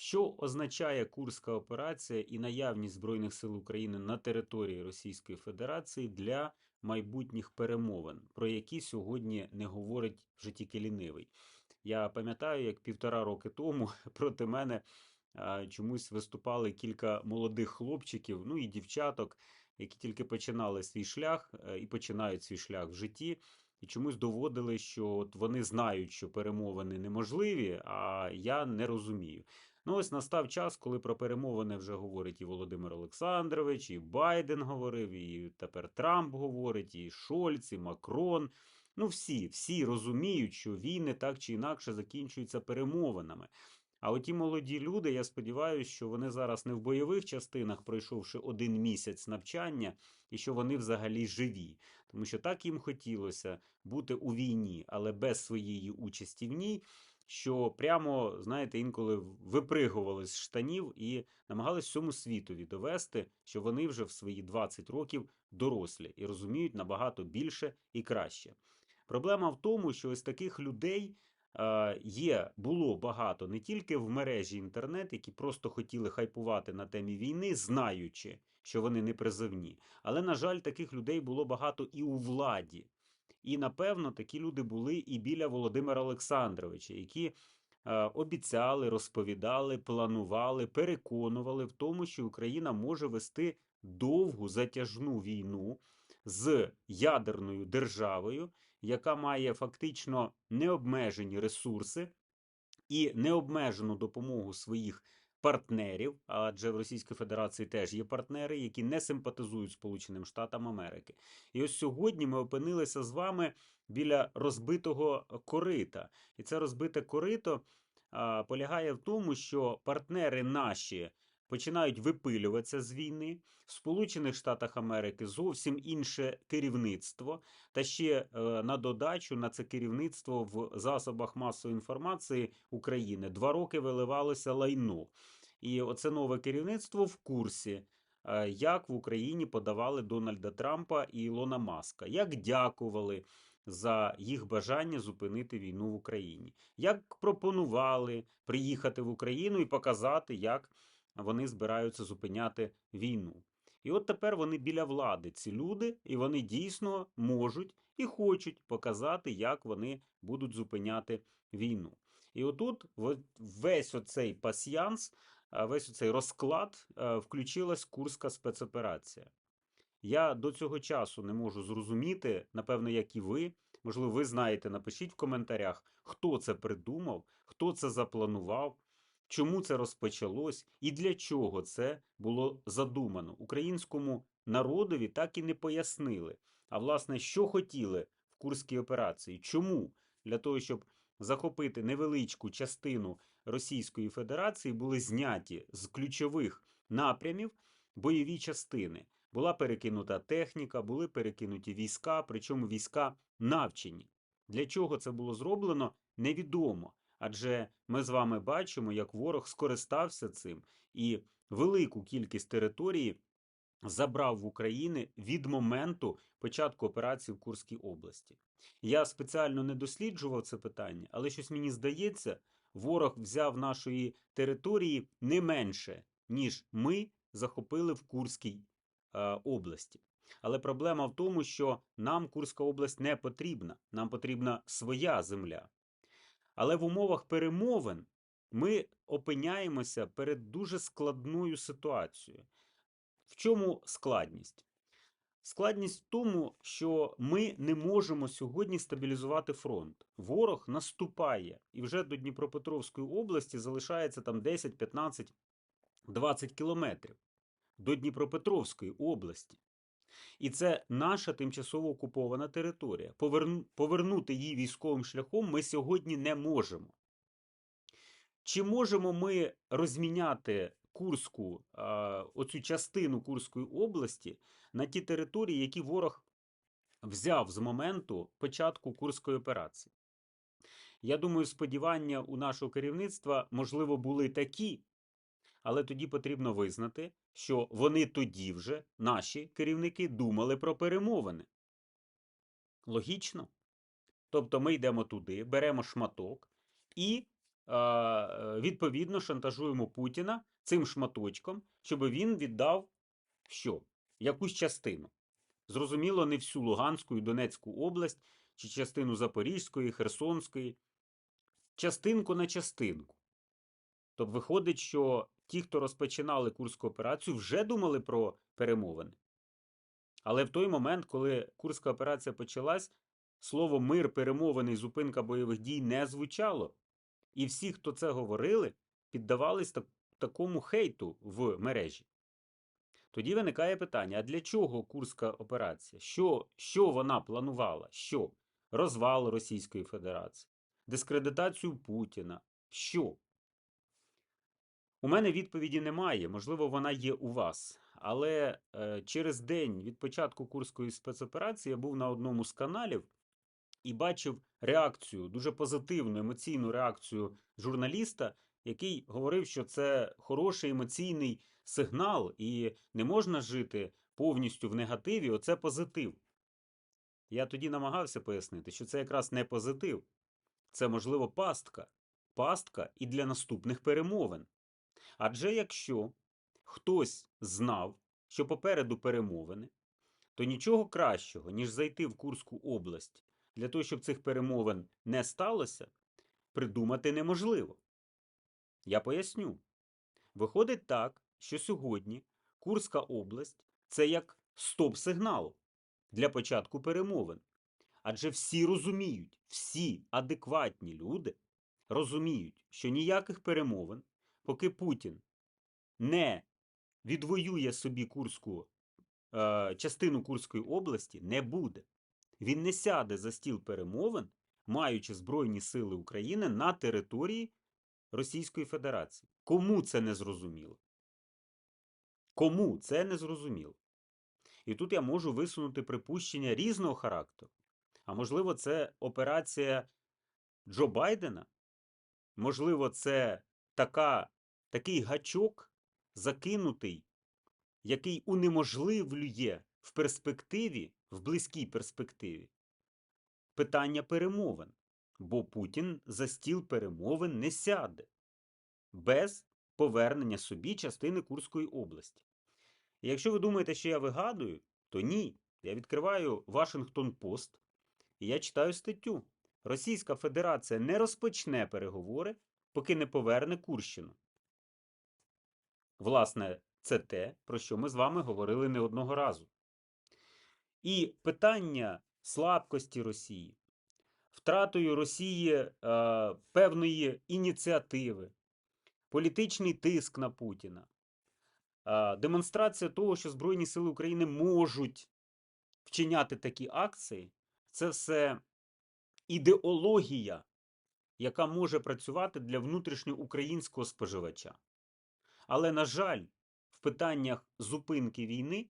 Що означає Курська операція і наявність Збройних сил України на території Російської Федерації для майбутніх перемовин, про які сьогодні не говорить вже тільки лінивий? Я пам'ятаю, як півтора роки тому проти мене чомусь виступали кілька молодих хлопчиків, ну і дівчаток, які тільки починали свій шлях е, і починають свій шлях в житті. І чомусь доводили, що от вони знають, що перемовини неможливі, а я не розумію. Ну, ось настав час, коли про перемовини вже говорить і Володимир Олександрович, і Байден говорив, і тепер Трамп говорить, і Шольц, і Макрон. Ну, всі, всі розуміють, що війни так чи інакше закінчуються перемовинами. А оті молоді люди, я сподіваюся, що вони зараз не в бойових частинах, пройшовши один місяць навчання, і що вони взагалі живі. Тому що так їм хотілося бути у війні, але без своєї участі в ній, що прямо, знаєте, інколи випригували з штанів і намагались всьому світові довести, що вони вже в свої 20 років дорослі і розуміють набагато більше і краще. Проблема в тому, що ось таких людей е, є, було багато не тільки в мережі інтернет, які просто хотіли хайпувати на темі війни, знаючи, що вони не призовні. Але, на жаль, таких людей було багато і у владі. І напевно такі люди були і біля Володимира Олександровича, які е, обіцяли, розповідали, планували, переконували в тому, що Україна може вести довгу затяжну війну з ядерною державою, яка має фактично необмежені ресурси і необмежену допомогу своїх партнерів, адже в Російській Федерації теж є партнери, які не симпатизують Сполученим Штатам Америки. І ось сьогодні ми опинилися з вами біля розбитого корита. І це розбите корито полягає в тому, що партнери наші. Починають випилюватися з війни. В Сполучених Штатах Америки зовсім інше керівництво, та ще е, на додачу на це керівництво в засобах масової інформації України два роки виливалося лайно. І оце нове керівництво в курсі, е, як в Україні подавали Дональда Трампа і Ілона Маска, як дякували за їх бажання зупинити війну в Україні, як пропонували приїхати в Україну і показати, як вони збираються зупиняти війну. І от тепер вони біля влади, ці люди, і вони дійсно можуть і хочуть показати, як вони будуть зупиняти війну. І отут весь оцей пасьянс, весь оцей розклад включилась Курська спецоперація. Я до цього часу не можу зрозуміти, напевно, як і ви. Можливо, ви знаєте, напишіть в коментарях, хто це придумав, хто це запланував, чому це розпочалось і для чого це було задумано. Українському народові так і не пояснили. А власне, що хотіли в Курській операції? Чому? Для того, щоб захопити невеличку частину Російської Федерації, були зняті з ключових напрямів бойові частини. Була перекинута техніка, були перекинуті війська, причому війська навчені. Для чого це було зроблено, невідомо. Адже ми з вами бачимо, як ворог скористався цим і велику кількість території забрав в України від моменту початку операції в Курській області. Я спеціально не досліджував це питання, але щось мені здається, ворог взяв нашої території не менше, ніж ми захопили в Курській е, області. Але проблема в тому, що нам Курська область не потрібна, нам потрібна своя земля. Але в умовах перемовин ми опиняємося перед дуже складною ситуацією. В чому складність? Складність в тому, що ми не можемо сьогодні стабілізувати фронт. Ворог наступає, і вже до Дніпропетровської області залишається там 10, 15, 20 кілометрів до Дніпропетровської області. І це наша тимчасово окупована територія. Поверну- Повернути її військовим шляхом ми сьогодні не можемо. Чи можемо ми розміняти Курську, оцю частину Курської області на ті території, які ворог взяв з моменту початку Курської операції? Я думаю, сподівання у нашого керівництва, можливо, були такі, але тоді потрібно визнати, що вони тоді вже, наші керівники, думали про перемовини. Логічно? Тобто ми йдемо туди, беремо шматок і е, відповідно шантажуємо Путіна цим шматочком, щоб він віддав що? Якусь частину. Зрозуміло, не всю Луганську і Донецьку область, чи частину Запорізької, Херсонської, частинку на частинку. Тобто виходить, що ті, хто розпочинали Курську операцію, вже думали про перемовини. Але в той момент, коли Курська операція почалась, слово мир, перемовини і зупинка бойових дій не звучало. І всі, хто це говорили, піддавались так, такому хейту в мережі. Тоді виникає питання: а для чого Курська операція? Що, що вона планувала? Що? Розвал Російської Федерації, дискредитацію Путіна. Що? У мене відповіді немає, можливо, вона є у вас. Але е, через день від початку Курської спецоперації я був на одному з каналів і бачив реакцію, дуже позитивну емоційну реакцію журналіста, який говорив, що це хороший емоційний сигнал, і не можна жити повністю в негативі. Оце позитив. Я тоді намагався пояснити, що це якраз не позитив, це, можливо, пастка. Пастка і для наступних перемовин. Адже якщо хтось знав, що попереду перемовини, то нічого кращого, ніж зайти в Курську область для того, щоб цих перемовин не сталося, придумати неможливо. Я поясню. Виходить так, що сьогодні Курська область це як стоп-сигнал для початку перемовин. Адже всі розуміють, всі адекватні люди розуміють, що ніяких перемовин, поки Путін не відвоює собі Курську е, частину Курської області, не буде. Він не сяде за стіл перемовин, маючи Збройні сили України на території Російської Федерації. Кому це не зрозуміло? Кому це не зрозуміло? І тут я можу висунути припущення різного характеру. А можливо, це операція Джо Байдена? Можливо, це така, такий гачок, закинутий, який унеможливлює в перспективі, в близькій перспективі, питання перемовин. Бо Путін за стіл перемовин не сяде без повернення собі частини Курської області. І якщо ви думаєте, що я вигадую, то ні. Я відкриваю Вашингтон Пост і я читаю статтю. Російська Федерація не розпочне переговори, поки не поверне Курщину. Власне, це те, про що ми з вами говорили не одного разу. І питання слабкості Росії, втратою Росії е, певної ініціативи, політичний тиск на Путіна, е, демонстрація того, що Збройні Сили України можуть вчиняти такі акції, це все ідеологія, яка може працювати для внутрішньоукраїнського споживача. Але, на жаль, в питаннях зупинки війни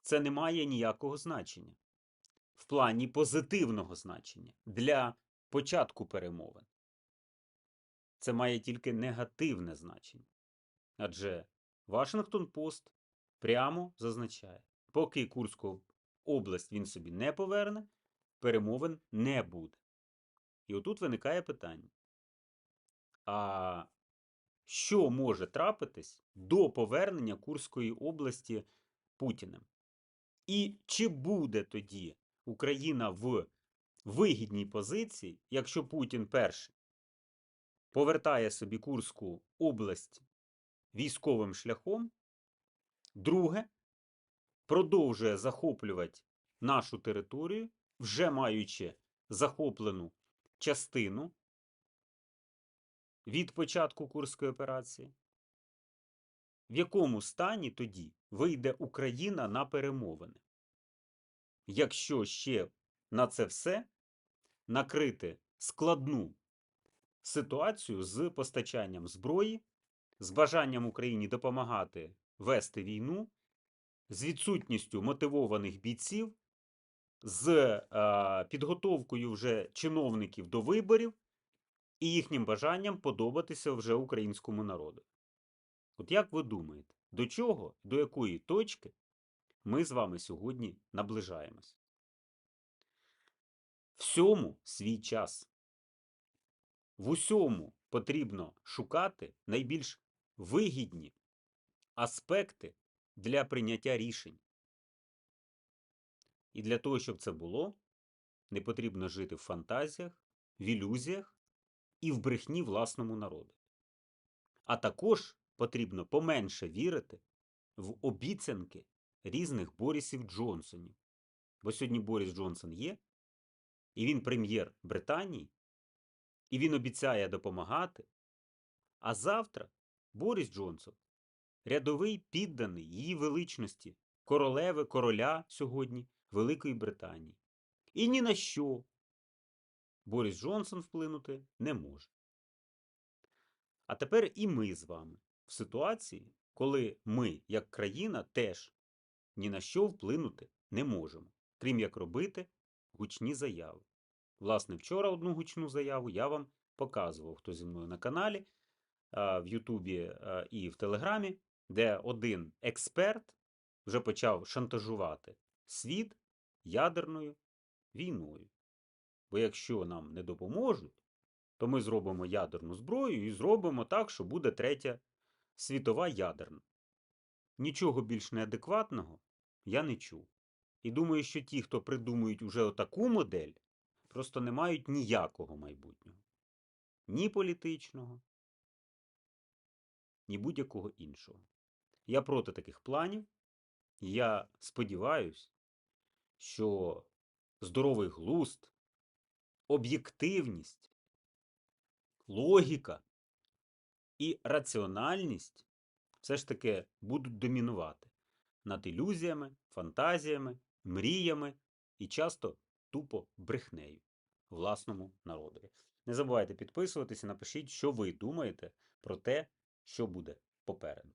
це не має ніякого значення. В плані позитивного значення для початку перемовин. Це має тільки негативне значення. Адже Вашингтон Пост прямо зазначає, поки Курську область він собі не поверне, перемовин не буде. І отут виникає питання. А що може трапитись до повернення Курської області Путіним? І чи буде тоді Україна в вигідній позиції, якщо Путін перший повертає собі Курську область військовим шляхом, друге, продовжує захоплювати нашу територію, вже маючи захоплену частину від початку Курської операції, в якому стані тоді вийде Україна на перемовини? Якщо ще на це все накрити складну ситуацію з постачанням зброї, з бажанням Україні допомагати вести війну, з відсутністю мотивованих бійців, з е, підготовкою вже чиновників до виборів і їхнім бажанням подобатися вже українському народу. От як ви думаєте, до чого, до якої точки ми з вами сьогодні наближаємось? Всьому свій час. В усьому потрібно шукати найбільш вигідні аспекти для прийняття рішень. І для того, щоб це було, не потрібно жити в фантазіях, в ілюзіях і в брехні власному народу. А також потрібно поменше вірити в обіцянки різних Борисів Джонсонів. Бо сьогодні Борис Джонсон є, і він прем'єр Британії, і він обіцяє допомагати. А завтра Борис Джонсон, рядовий підданий її величності, королеви, короля сьогодні Великої Британії. І ні на що Борис Джонсон вплинути не може. А тепер і ми з вами в ситуації, коли ми, як країна, теж ні на що вплинути не можемо, крім як робити гучні заяви. Власне, вчора одну гучну заяву я вам показував, хто зі мною на каналі, в Ютубі і в Телеграмі, де один експерт вже почав шантажувати світ ядерною війною. Бо якщо нам не допоможуть, то ми зробимо ядерну зброю і зробимо так, що буде третя світова ядерна. Нічого більш неадекватного я не чув. І думаю, що ті, хто придумують уже отаку модель, просто не мають ніякого майбутнього. Ні політичного, ні будь-якого іншого. Я проти таких планів. Я сподіваюся, що здоровий глузд, об'єктивність, логіка і раціональність все ж таки будуть домінувати над ілюзіями, фантазіями, мріями і часто тупо брехнею власному народові. Не забувайте підписуватися, напишіть, що ви думаєте про те, що буде попереду.